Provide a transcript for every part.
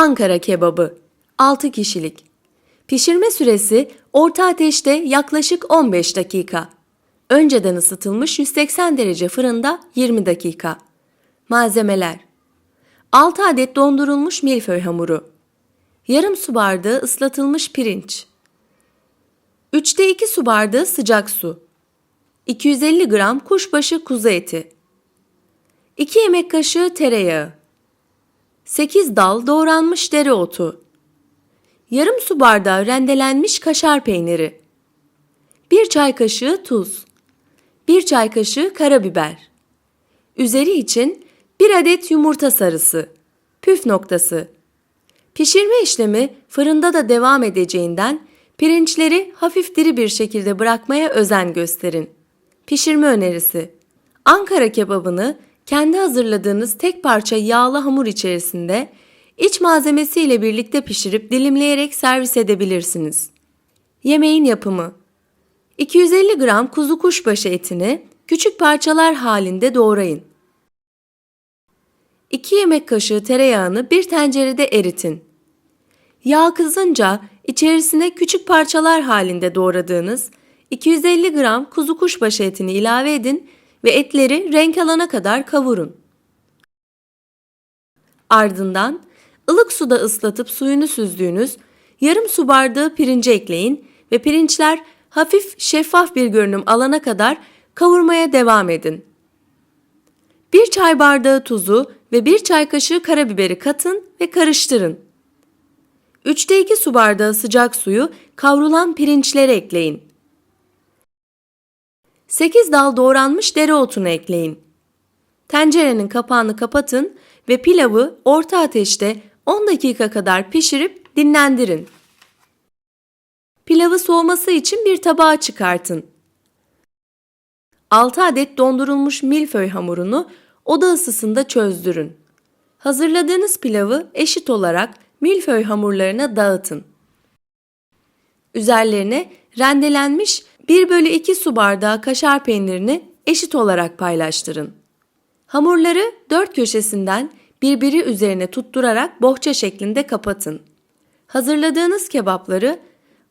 Ankara kebabı 6 kişilik. Pişirme süresi orta ateşte yaklaşık 15 dakika. Önceden ısıtılmış 180 derece fırında 20 dakika. Malzemeler 6 adet dondurulmuş milföy hamuru. Yarım su bardağı ıslatılmış pirinç. 3'te 2 su bardağı sıcak su. 250 gram kuşbaşı kuzu eti. 2 yemek kaşığı tereyağı. 8 dal doğranmış dereotu. Yarım su bardağı rendelenmiş kaşar peyniri. 1 çay kaşığı tuz. 1 çay kaşığı karabiber. Üzeri için 1 adet yumurta sarısı. Püf noktası. Pişirme işlemi fırında da devam edeceğinden pirinçleri hafif diri bir şekilde bırakmaya özen gösterin. Pişirme önerisi. Ankara kebabını kendi hazırladığınız tek parça yağlı hamur içerisinde iç malzemesi ile birlikte pişirip dilimleyerek servis edebilirsiniz. Yemeğin yapımı 250 gram kuzu kuşbaşı etini küçük parçalar halinde doğrayın. 2 yemek kaşığı tereyağını bir tencerede eritin. Yağ kızınca içerisine küçük parçalar halinde doğradığınız 250 gram kuzu kuşbaşı etini ilave edin ve etleri renk alana kadar kavurun. Ardından ılık suda ıslatıp suyunu süzdüğünüz yarım su bardağı pirinci ekleyin ve pirinçler hafif şeffaf bir görünüm alana kadar kavurmaya devam edin. 1 çay bardağı tuzu ve 1 çay kaşığı karabiberi katın ve karıştırın. 3'te 2 su bardağı sıcak suyu kavrulan pirinçlere ekleyin. 8 dal doğranmış dereotunu ekleyin. Tencerenin kapağını kapatın ve pilavı orta ateşte 10 dakika kadar pişirip dinlendirin. Pilavı soğuması için bir tabağa çıkartın. 6 adet dondurulmuş milföy hamurunu oda ısısında çözdürün. Hazırladığınız pilavı eşit olarak milföy hamurlarına dağıtın. Üzerlerine rendelenmiş 1 bölü 2 su bardağı kaşar peynirini eşit olarak paylaştırın. Hamurları dört köşesinden birbiri üzerine tutturarak bohça şeklinde kapatın. Hazırladığınız kebapları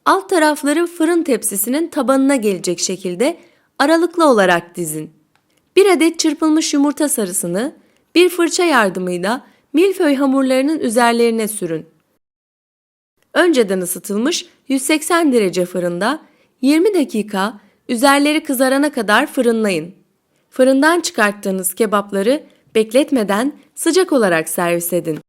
alt tarafları fırın tepsisinin tabanına gelecek şekilde aralıklı olarak dizin. Bir adet çırpılmış yumurta sarısını bir fırça yardımıyla milföy hamurlarının üzerlerine sürün. Önceden ısıtılmış 180 derece fırında 20 dakika üzerleri kızarana kadar fırınlayın. Fırından çıkarttığınız kebapları bekletmeden sıcak olarak servis edin.